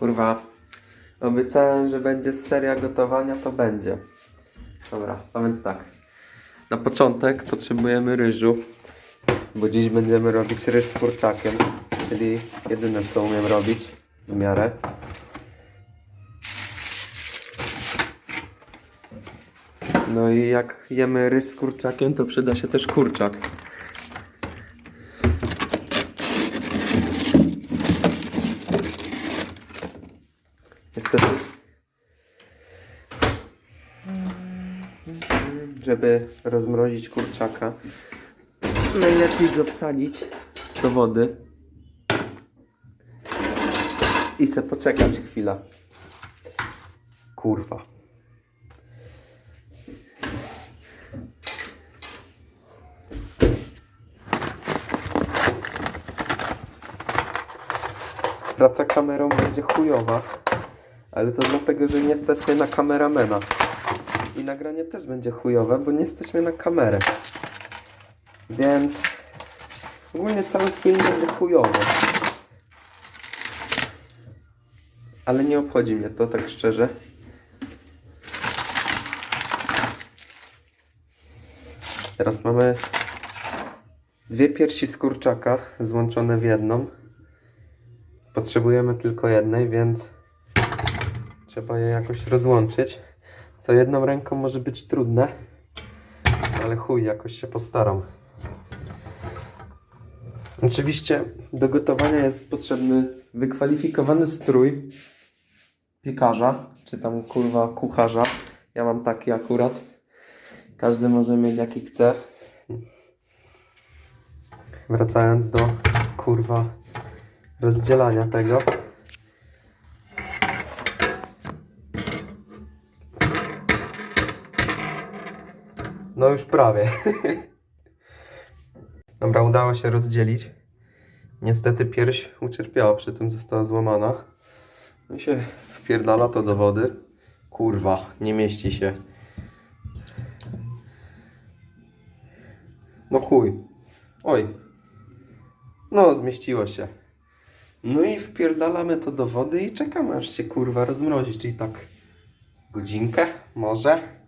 Kurwa, obiecałem, że będzie seria gotowania, to będzie. Dobra, a więc tak. Na początek potrzebujemy ryżu, bo dziś będziemy robić ryż z kurczakiem, czyli jedyne co umiem robić w miarę. No i jak jemy ryż z kurczakiem, to przyda się też kurczak. Niestety. Żeby rozmrozić kurczaka, najlepiej go wsadzić do wody i chcę poczekać chwilę. Kurwa. Praca kamerą będzie chujowa, ale to dlatego, że nie stać mnie na kameramena. I nagranie też będzie chujowe, bo nie mnie na kamerę. Więc ogólnie cały film będzie chujowy. Ale nie obchodzi mnie to, tak szczerze. Teraz mamy dwie piersi z kurczaka złączone w jedną. Potrzebujemy tylko jednej, więc trzeba je jakoś rozłączyć. Co jedną ręką może być trudne, ale chuj, jakoś się postaram. Oczywiście do gotowania jest potrzebny wykwalifikowany strój piekarza, czy tam kurwa kucharza. Ja mam taki akurat. Każdy może mieć jaki chce. Wracając do kurwa rozdzielania tego. No już prawie. Dobra, udało się rozdzielić. Niestety pierś ucierpiała, przy tym została złamana. No i się wpierdala to do wody. Kurwa, nie mieści się. No chuj. Oj. No, zmieściło się. No i wpierdalamy to do wody i czekamy aż się kurwa rozmrozi, czyli tak godzinkę może,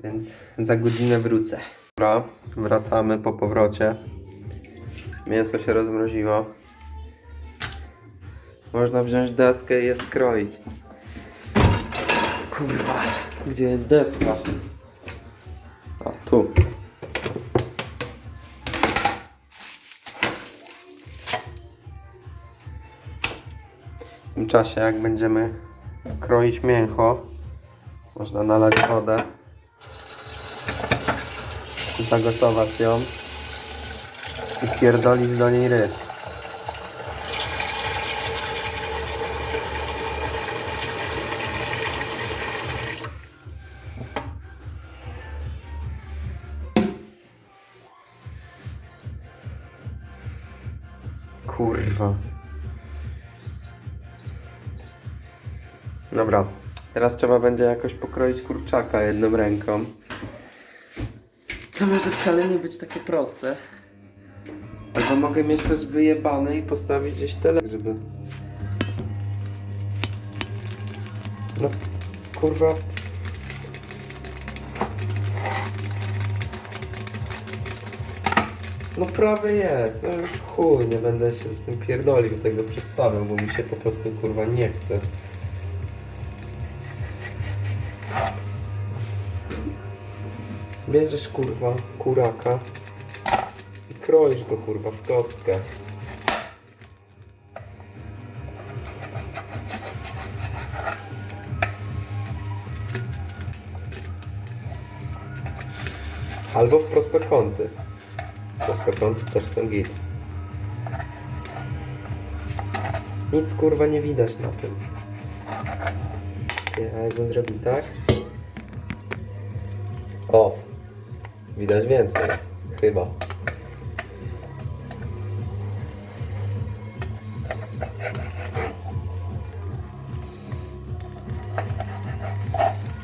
więc za godzinę wrócę. Dobra, wracamy po powrocie. Mięso się rozmroziło. Można wziąć deskę i je skroić. Kurwa, gdzie jest deska? A, tu. W tym czasie, jak będziemy kroić mięcho, można nalać wodę, zagotować ją i pierdolić do niej ryż. Kurwa. Dobra, teraz trzeba będzie jakoś pokroić kurczaka jedną ręką. Co może wcale nie być takie proste. Albo mogę mieć też wyjebane i postawić gdzieś tyle, żeby... No, kurwa... No prawie jest, no już chuj, nie będę się z tym pierdolił tego przestawiał, bo mi się po prostu kurwa nie chce. Bierzesz kurwa kuraka i kroisz go kurwa w kostkę. Albo w prostokąty. Prostokąty też są git. Nic kurwa nie widać na tym. Ja jakbym zrobił tak. Widać więcej. Chyba.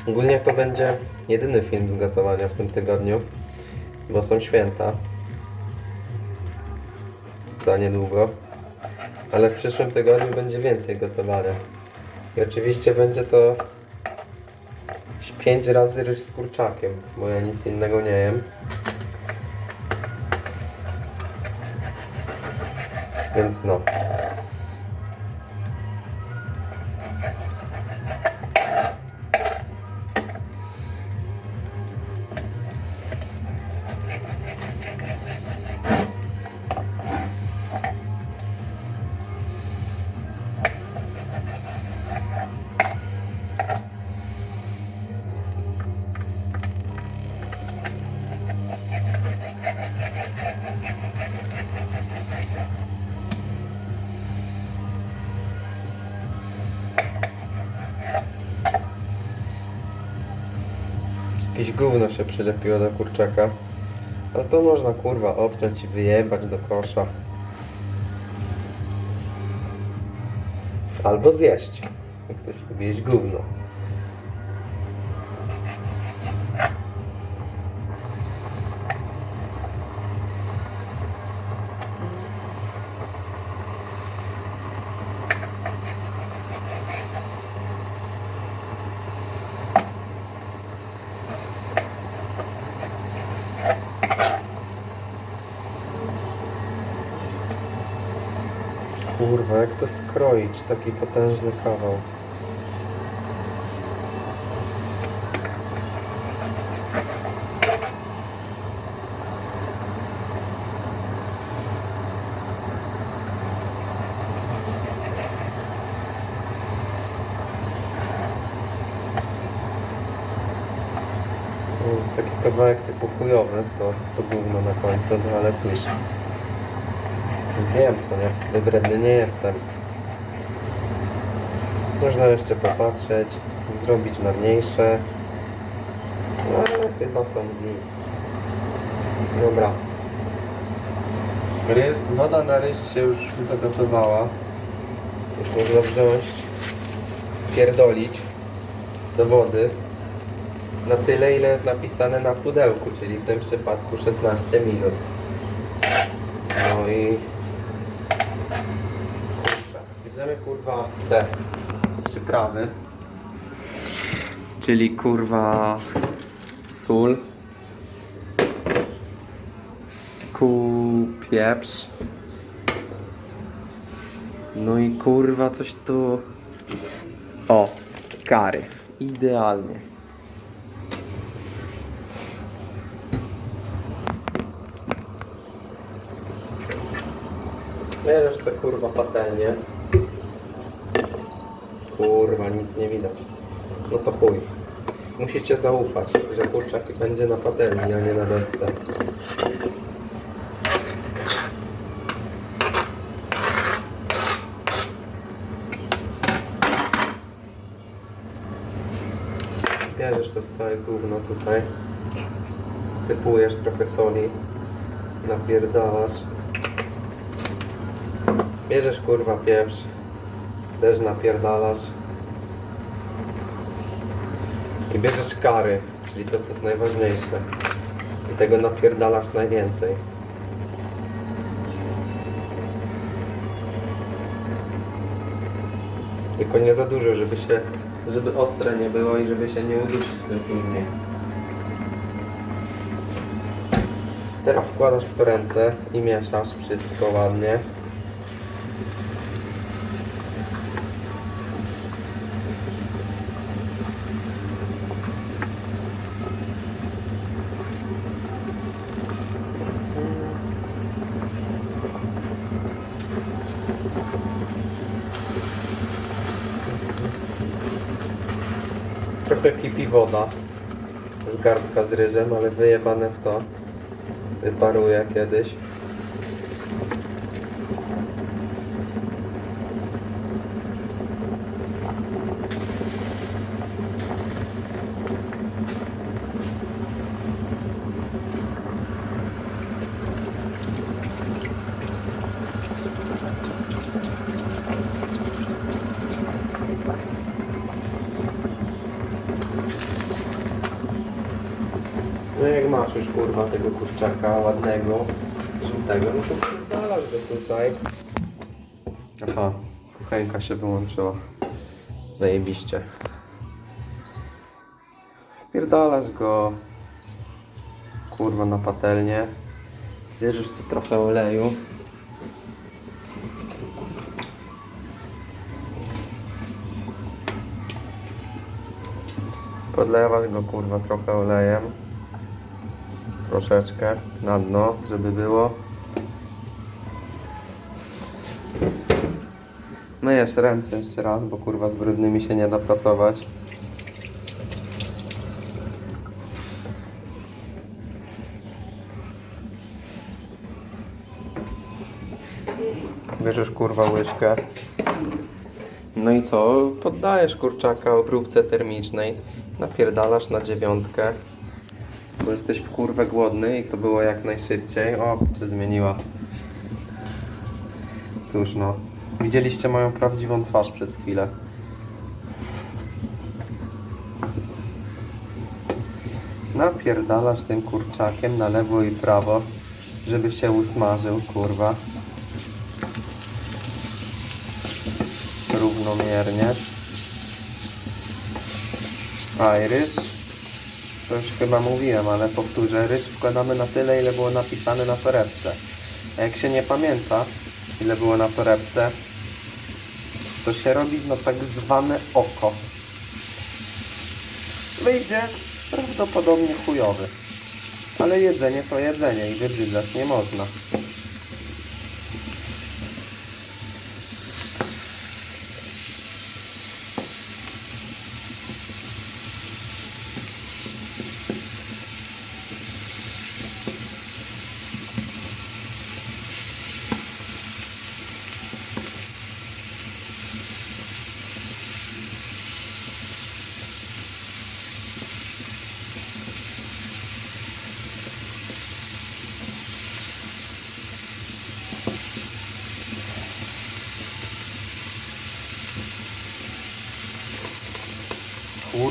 Ogólnie to będzie jedyny film z gotowania w tym tygodniu, bo są święta. Za niedługo. Ale w przyszłym tygodniu będzie więcej gotowania. I oczywiście będzie to 5 razy ryż z kurczakiem, bo ja nic innego nie jem. Więc no. Jakieś gówno się przylepiło do kurczaka. Ale to można kurwa opnąć i wyjebać do kosza. Albo zjeść. Jak ktoś lubi jeść gówno. Kurwa, jak to skroić? Taki potężny kawał. Taki kawałek typu chujowy, to, to gówno na końcu, no ale cóż. Zjem co nie? Wybredny nie jestem. Można jeszcze popatrzeć, zrobić na mniejsze. No ale chyba są dni. Dobra. Ry- Woda na ryż się już zagotowała. Już można wziąć, pierdolić do wody na tyle, ile jest napisane na pudełku, czyli w tym przypadku 16 minut. No i Bierzemy kurwa te przyprawy. Czyli kurwa sól. Ku pieprz. No i kurwa coś tu. O, kary. Idealnie. Bierzesz se kurwa patelnię. Kurwa, nic nie widać. No to chuj. Musicie zaufać, że kurczak będzie na patelni, a nie na desce. Bierzesz to całe gówno tutaj. Sypujesz trochę soli. Napierdalasz. Bierzesz kurwa pieprz. Też napierdalasz. I bierzesz kary, czyli to co jest najważniejsze. I tego napierdalasz najwięcej. Tylko nie za dużo, żeby się, żeby ostre nie było i żeby się nie udusić tym później. Teraz wkładasz w to ręce i mieszasz wszystko ładnie. Trochę kipi woda z garnka z ryżem, ale wyjebane w to. Wyparuje kiedyś. No jak masz już kurwa tego kurczaka ładnego, żółtego, no to wpierdalasz go tutaj. Aha, kuchenka się wyłączyła. Zajebiście. Wpierdalasz go kurwa na patelnię. Bierzesz sobie trochę oleju. Podlewasz go kurwa trochę olejem. Troszeczkę na dno, żeby było. Myjesz ręce jeszcze raz, bo kurwa z brudnymi się nie da pracować. Bierzesz kurwa łyżkę. No i co? Poddajesz kurczaka obróbce termicznej. Napierdalasz na dziewiątkę. Bo jesteś w kurwę głodny i to było jak najszybciej. O, się zmieniła. Cóż no. Widzieliście moją prawdziwą twarz przez chwilę. Napierdalasz tym kurczakiem na lewo i prawo, żeby się usmażył, kurwa. Równomiernie. A i ryż, to już chyba mówiłem, ale powtórzę, ryż wkładamy na tyle, ile było napisane na torebce. A jak się nie pamięta, ile było na torebce, to się robi no tak zwane oko. Wyjdzie prawdopodobnie chujowy. Ale jedzenie to jedzenie i wybrzydzać nie można.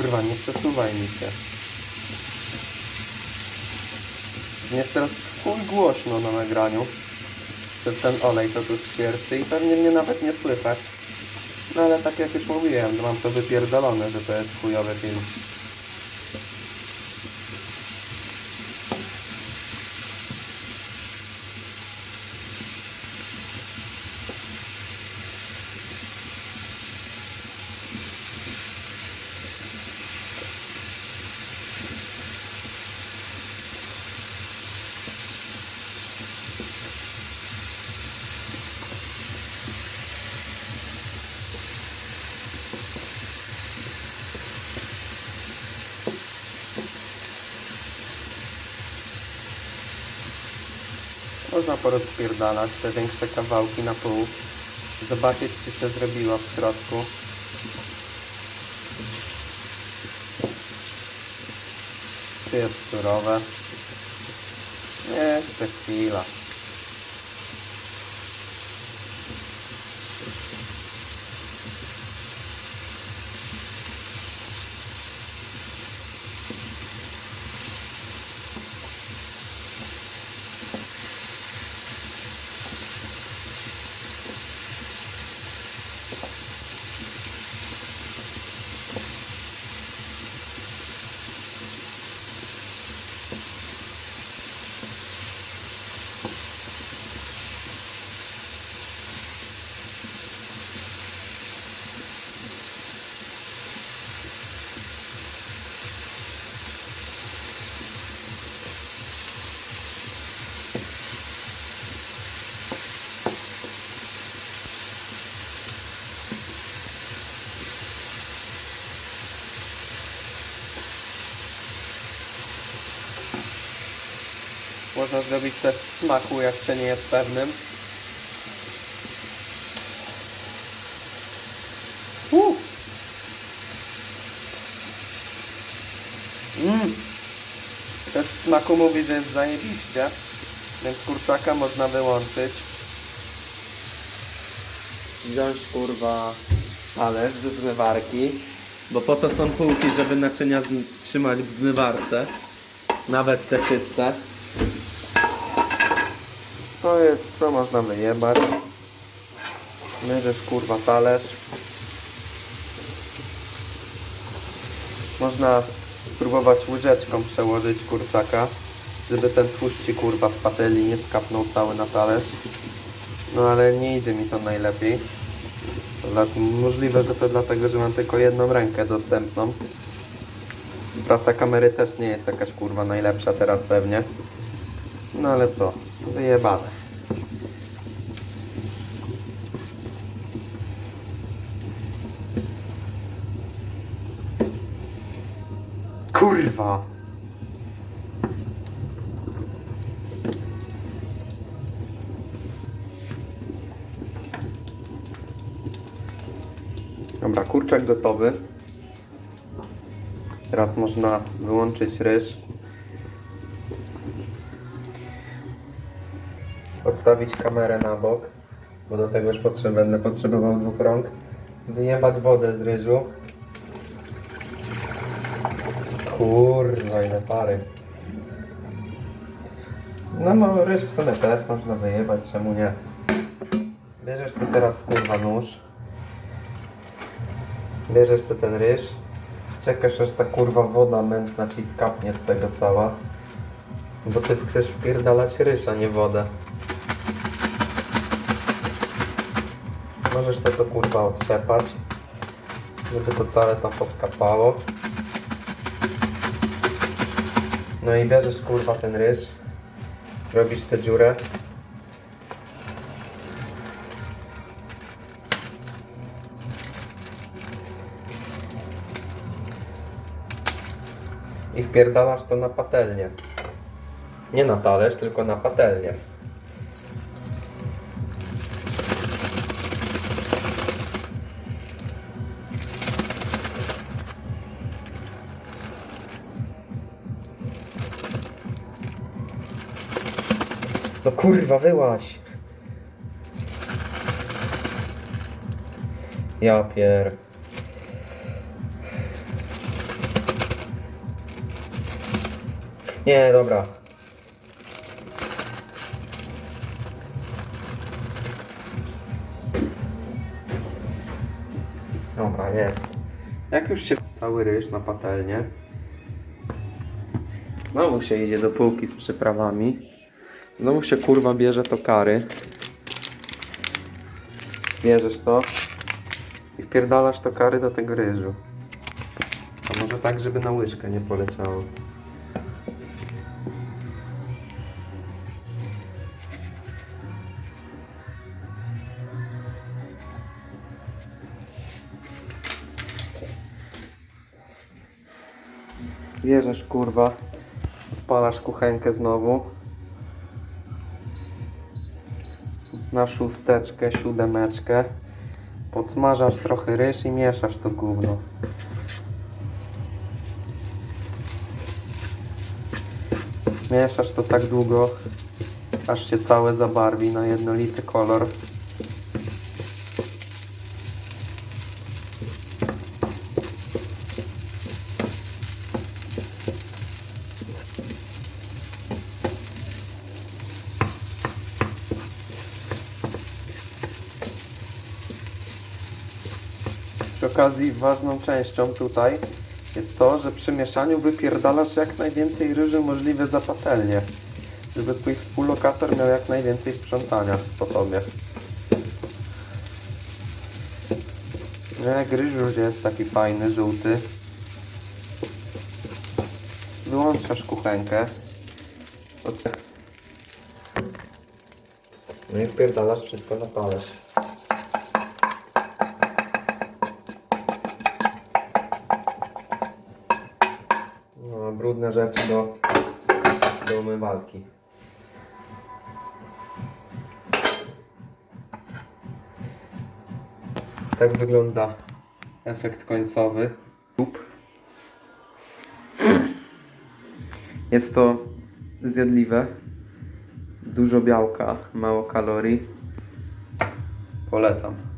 Kurwa, nie przesuwaj mi się. Jest teraz chuj głośno na nagraniu. Przez ten olej to tu świerczy i pewnie mnie nawet nie słychać. No ale tak jak już mówiłem, mam to wypierdolone, że to jest chujowy film. Można porozpierdalać te większe kawałki na pół. Zobaczyć, czy się zrobiło w środku. Czy jest surowe? Jeszcze chwila. Można zrobić też w smaku, jak się nie jest pewnym. Uh. Mm. Też w smaku mówi, że jest zajebiście. Więc kurczaka można wyłączyć. Wziąć kurwa talerz ze zmywarki. Bo po to są półki, żeby naczynia trzymać w zmywarce. Nawet te czyste. To jest, co można wyjebać. Bierzesz kurwa talerz. Można spróbować łyżeczką przełożyć kurczaka, żeby ten tłuszcz kurwa z patelni nie skapnął cały na talerz. No ale nie idzie mi to najlepiej. Możliwe, że to dlatego, że mam tylko jedną rękę dostępną. Praca kamery też nie jest jakaś kurwa najlepsza teraz pewnie. No ale co, wyjebane. Kurwa! Dobra, kurczak gotowy. Teraz można wyłączyć ryż. Odstawić kamerę na bok, bo do tego już potrzeb, będę potrzebował dwóch rąk. Wyjebać wodę z ryżu. Kurwa, ile pary. No, no ryż w sumie też można wyjebać, czemu nie? Bierzesz sobie teraz kurwa nóż. Bierzesz sobie ten ryż. Czekasz aż ta kurwa woda mętna ci skapnie z tego cała. Bo ty chcesz wpierdalać ryż, a nie wodę. Możesz sobie to kurwa otrzepać. Żeby to całe tam poskapało. No i bierzesz kurwa ten ryż. Robisz sobie dziurę. I wpierdalasz to na patelnię. Nie na talerz, tylko na patelnię. Kurwa, wyłaś! Ja pier... Nie, dobra. Dobra, jest. Jak już się cały ryż na patelnię, znowu się idzie do półki z przyprawami. Znowu się kurwa bierze to kary. Bierzesz to i wpierdalasz to kary do tego ryżu. A może tak, żeby na łyżkę nie poleciało. Bierzesz kurwa, odpalasz kuchenkę znowu. Na szósteczkę, siódemeczkę. Podsmażasz trochę ryż i mieszasz to gówno. Mieszasz to tak długo, aż się całe zabarwi na jednolity kolor. Okazji ważną częścią tutaj jest to, że przy mieszaniu wypierdalasz jak najwięcej ryżu możliwe za patelnię. Żeby twój współlokator miał jak najwięcej sprzątania po tobie. No jak ryż już jest taki fajny, żółty. Wyłączasz kuchenkę. No i wpierdalasz wszystko na. Rzeczy do, do umywalki. Tak wygląda efekt końcowy. Jest to zjadliwe. Dużo białka, mało kalorii. Polecam.